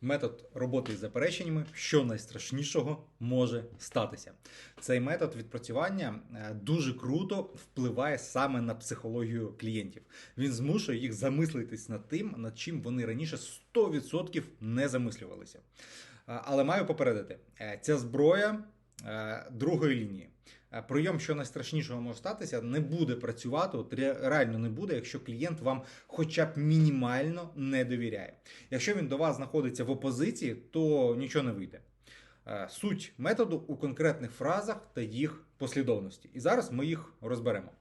Метод роботи з запереченнями, що найстрашнішого може статися. Цей метод відпрацювання е, дуже круто впливає саме на психологію клієнтів. Він змушує їх замислитись над тим, над чим вони раніше 100% не замислювалися. Е, Але маю попередити, е, ця зброя другої лінії. Е, Прийом, що найстрашнішого може статися, не буде працювати, от реально не буде, якщо клієнт вам хоча б мінімально не довіряє. Якщо він до вас знаходиться в опозиції, то нічого не вийде. Е, Суть методу у конкретних фразах та їх послідовності. І зараз ми їх розберемо.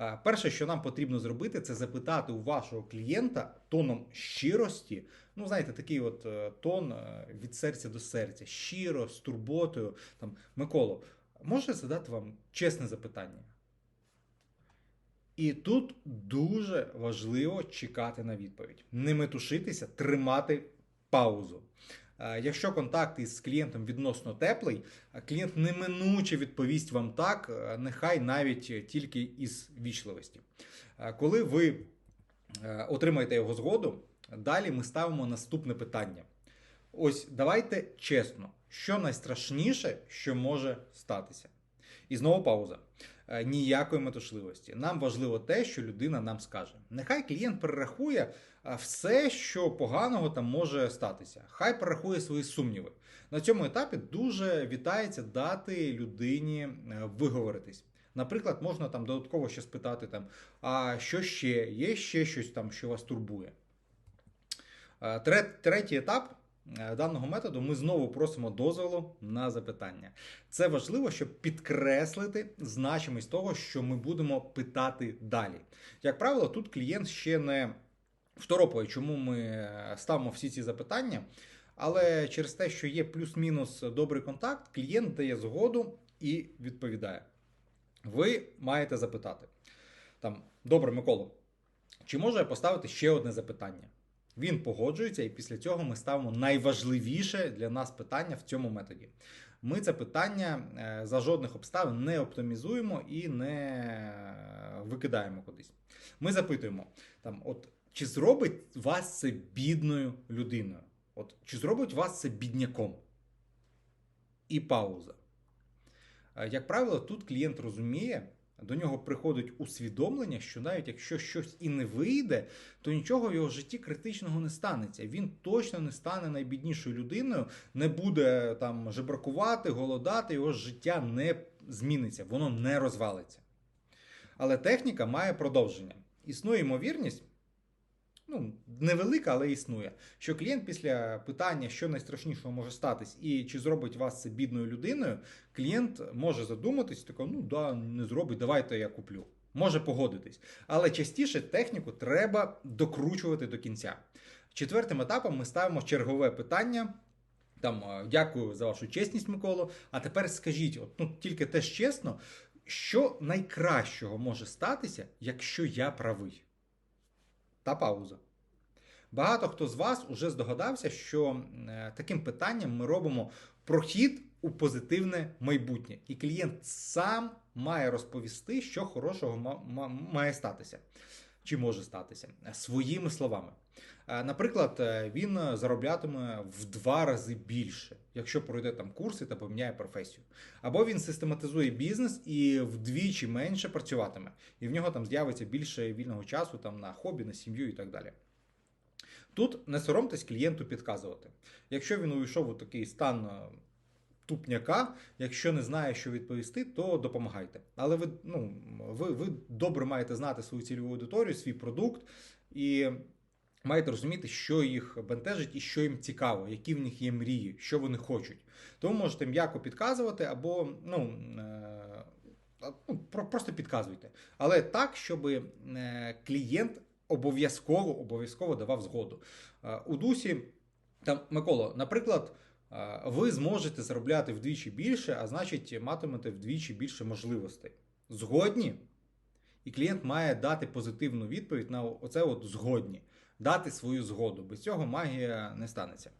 Е, Перше, що нам потрібно зробити, це запитати у вашого клієнта тоном щирості. Ну, знаєте, такий от тон від серця до серця, щиро, з турботою. Там, Миколо, можу я задати вам чесне запитання? І тут дуже важливо чекати на відповідь. Не метушитися, тримати паузу. Е, Якщо контакт із клієнтом відносно теплий, клієнт неминуче відповість вам так, е, нехай навіть тільки із вічливості. Е, Коли ви е, отримаєте його згоду, далі ми ставимо наступне питання. Ось давайте чесно, що найстрашніше, що може статися. І знову пауза. Е, Ніякої метушливості. Нам важливо те, що людина нам скаже. Нехай клієнт перерахує е, все, що поганого там може статися. Хай перерахує свої сумніви. На цьому етапі дуже вітається дати людині е, виговоритись. Наприклад, можна там додатково ще спитати, там, а що ще? Є ще щось там, що вас турбує. Третій етап даного методу ми знову просимо дозволу на запитання. Це важливо, щоб підкреслити значимість того, що ми будемо питати далі. Як правило, тут клієнт ще не второпує, чому ми е, ставимо всі ці запитання. Але через те, що є плюс-мінус добрий контакт, клієнт дає згоду і відповідає. Ви маєте запитати там, добре, Миколо, чи можу я поставити ще одне запитання? Він погоджується, і після цього ми ставимо найважливіше для нас питання в цьому методі. Ми це питання е, за жодних обставин не оптимізуємо і не е, викидаємо кудись. Ми запитуємо, там, от, чи зробить вас це бідною людиною? От, чи зробить вас це бідняком? І пауза. Е, Як правило, тут клієнт розуміє, до нього приходить усвідомлення, що навіть якщо щось і не вийде, то нічого в його житті критичного не станеться. Він точно не стане найбіднішою людиною, не буде там жебракувати, голодати, його життя не зміниться, воно не розвалиться. Але техніка має продовження. Існує ймовірність, ну, невелика, але існує, що клієнт після питання, що найстрашнішого може статись, і чи зробить вас це бідною людиною, клієнт може задуматись, тако, ну да, не зробить, давайте я куплю. Може погодитись. Але частіше техніку треба докручувати до кінця. Четвертим етапом ми ставимо чергове питання. Там дякую за вашу чесність, Миколо. А тепер скажіть, от, ну тільки теж чесно, що найкращого може статися, якщо я правий? Та пауза. Багато хто з вас уже здогадався, що е, таким питанням ми робимо прохід у позитивне майбутнє, і клієнт сам має розповісти, що хорошого ма- ма- має статися. Чи може статися е, своїми словами. Е, Наприклад, е, він зароблятиме в два рази більше, якщо пройде там курси та поміняє професію. Або він систематизує бізнес і вдвічі менше працюватиме, і в нього там з'явиться більше вільного часу там на хобі, на сім'ю і так далі. Тут не соромтесь клієнту підказувати. Якщо він увійшов у такий стан тупняка, якщо не знає, що відповісти, то допомагайте. Але ви, ну, ви, ви добре маєте знати свою цільову аудиторію, свій продукт і маєте розуміти, що їх бентежить і що їм цікаво, які в них є мрії, що вони хочуть. Тому можете м'яко підказувати або ну, е, ну, просто підказуйте. Але так, щоб е, клієнт обов'язково обов'язково давав згоду. Е, У дусі, там, Микола, наприклад, ви зможете заробляти вдвічі більше, а значить, матимете вдвічі більше можливостей. Згодні? І клієнт має дати позитивну відповідь на оце от згодні, дати свою згоду. Без цього магія не станеться.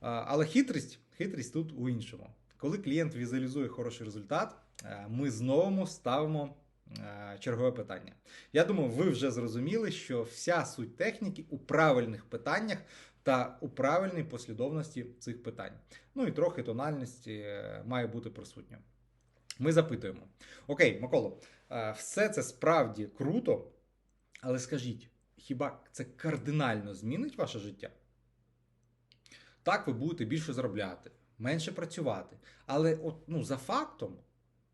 Але хитрість, хитрість тут у іншому. Коли клієнт візуалізує хороший результат, е, ми знову ставимо е, чергове питання. Я думаю, ви вже зрозуміли, що вся суть техніки у правильних питаннях та у правильній послідовності цих питань. Ну і трохи тональності е, має бути присутня. Ми запитуємо: Окей, Миколо, е, все це справді круто, але скажіть, хіба це кардинально змінить ваше життя? Так, ви будете більше заробляти, менше працювати. Але от, ну, за фактом,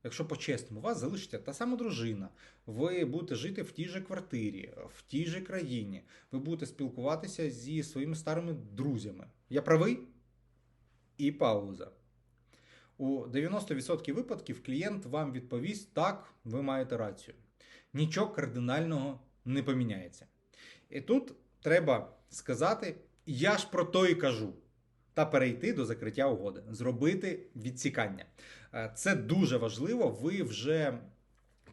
якщо по-чесному, у вас залишиться та сама дружина, ви будете жити в тій же квартирі, в тій же країні, ви будете спілкуватися зі своїми старими друзями. Я правий? І пауза. У 90% випадків клієнт вам відповість: так, ви маєте рацію. Нічого кардинального не поміняється. І тут треба сказати: я ж про то і кажу. Та перейти до закриття угоди, зробити відсікання. Е, Це дуже важливо. Ви вже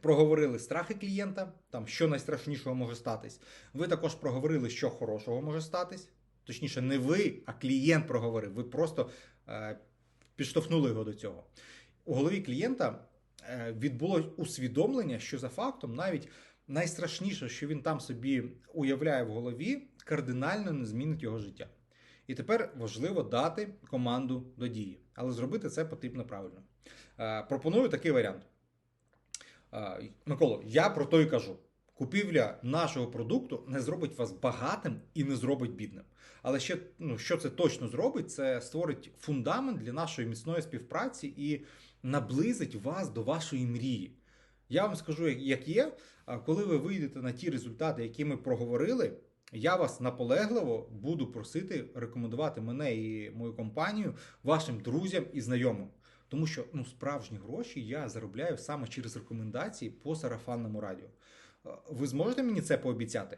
проговорили страхи клієнта, там що найстрашнішого може статись. Ви також проговорили, що хорошого може статись. Точніше, не ви, а клієнт проговорив. Ви просто е, підштовхнули його до цього. У голові клієнта е, відбулось усвідомлення, що за фактом навіть найстрашніше, що він там собі уявляє в голові, кардинально не змінить його життя. І тепер важливо дати команду до дії, але зробити це потрібно правильно. Е, Пропоную такий варіант. Е, Миколо, я про то і кажу. Купівля нашого продукту не зробить вас багатим і не зробить бідним. Але ще ну, що це точно зробить, це створить фундамент для нашої міцної співпраці і наблизить вас до вашої мрії. Я вам скажу, як- є, коли ви вийдете на ті результати, які ми проговорили, я вас наполегливо буду просити рекомендувати мене і мою компанію вашим друзям і знайомим. Тому що ну, справжні гроші я заробляю саме через рекомендації по сарафанному радіо. Е, Ви зможете мені це пообіцяти?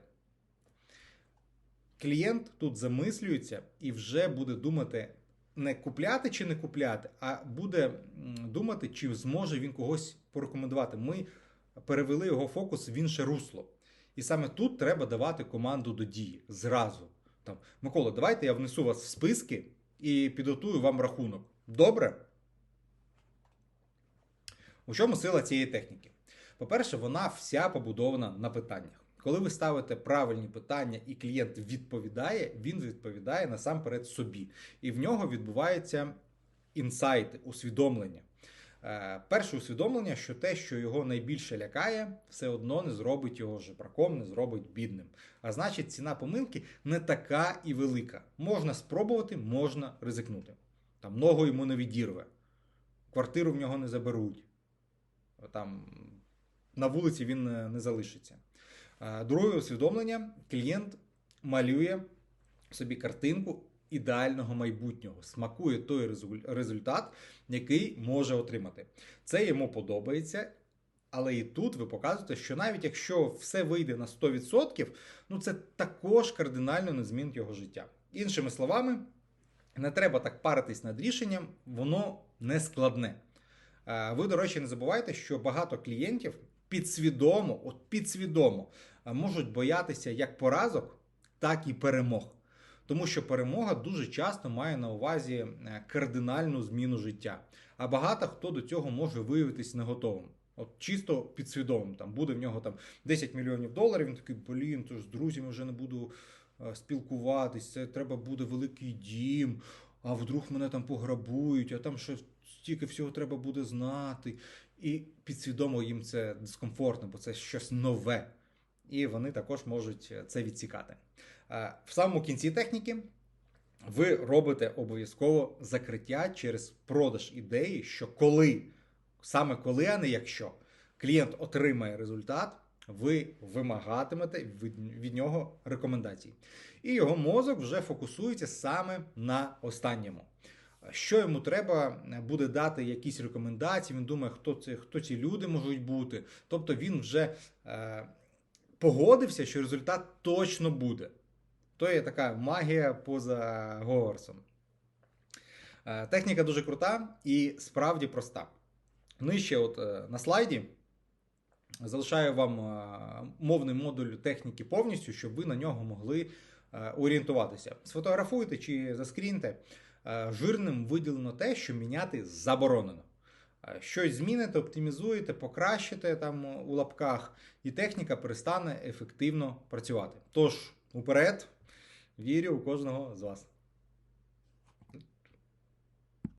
Клієнт тут замислюється і вже буде думати не купляти чи не купляти, а буде думати, чи зможе він когось порекомендувати. Ми перевели його фокус в інше русло. І саме тут треба давати команду до дії зразу. Там, Микола, давайте я внесу вас в списки і підготую вам рахунок. Добре? У чому сила цієї техніки? По-перше, вона вся побудована на питаннях. Коли ви ставите правильні питання і клієнт відповідає, він відповідає насамперед собі. І в нього відбуваються інсайти, усвідомлення. Е, Перше усвідомлення, що те, що його найбільше лякає, все одно не зробить його жебраком, не зробить бідним. А значить, ціна помилки не така і велика. Можна спробувати, можна ризикнути. Там ногу йому не відірве, квартиру в нього не заберуть. Там на вулиці він е, не залишиться. Е, Друге усвідомлення: клієнт малює собі картинку ідеального майбутнього, смакує той результат, який може отримати. Це йому подобається. Але і тут ви показуєте, що навіть якщо все вийде на 100%, ну це також кардинально не змінить його життя. Іншими словами, не треба так паритись над рішенням, воно не складне. Е, Ви, до речі, не забувайте, що багато клієнтів підсвідомо, от підсвідомо е, можуть боятися як поразок, так і перемог. Тому що перемога дуже часто має на увазі е, кардинальну зміну життя. А багато хто до цього може виявитись не готовим. От чисто підсвідомим. Там буде в нього там 10 мільйонів доларів. Він такий, блін, то ж з друзями вже не буду е, спілкуватись. Це треба буде великий дім. А вдруг мене там пограбують, а там ще стільки всього треба буде знати. І підсвідомо їм це дискомфортно, бо це щось нове. І вони також можуть це відсікати. Е, В самому кінці техніки ви робите обов'язково закриття через продаж ідеї, що коли, саме коли, а не якщо клієнт отримає результат, ви вимагатимете від, нього рекомендацій. І його мозок вже фокусується саме на останньому. Що йому треба буде дати якісь рекомендації. Він думає, хто це, хто ці люди можуть бути. Тобто він вже е, погодився, що результат точно буде. То є така магія поза Говарсом. Е, Техніка дуже крута і справді проста. Нижче, от е, на слайді, залишаю вам е, мовний модуль техніки повністю, щоб ви на нього могли орієнтуватися. Сфотографуйте чи заскріньте. Жирним виділено те, що міняти заборонено. Щось зміните, оптимізуєте, покращите там у лапках, і техніка перестане ефективно працювати. Тож, уперед, Вірю у кожного з вас.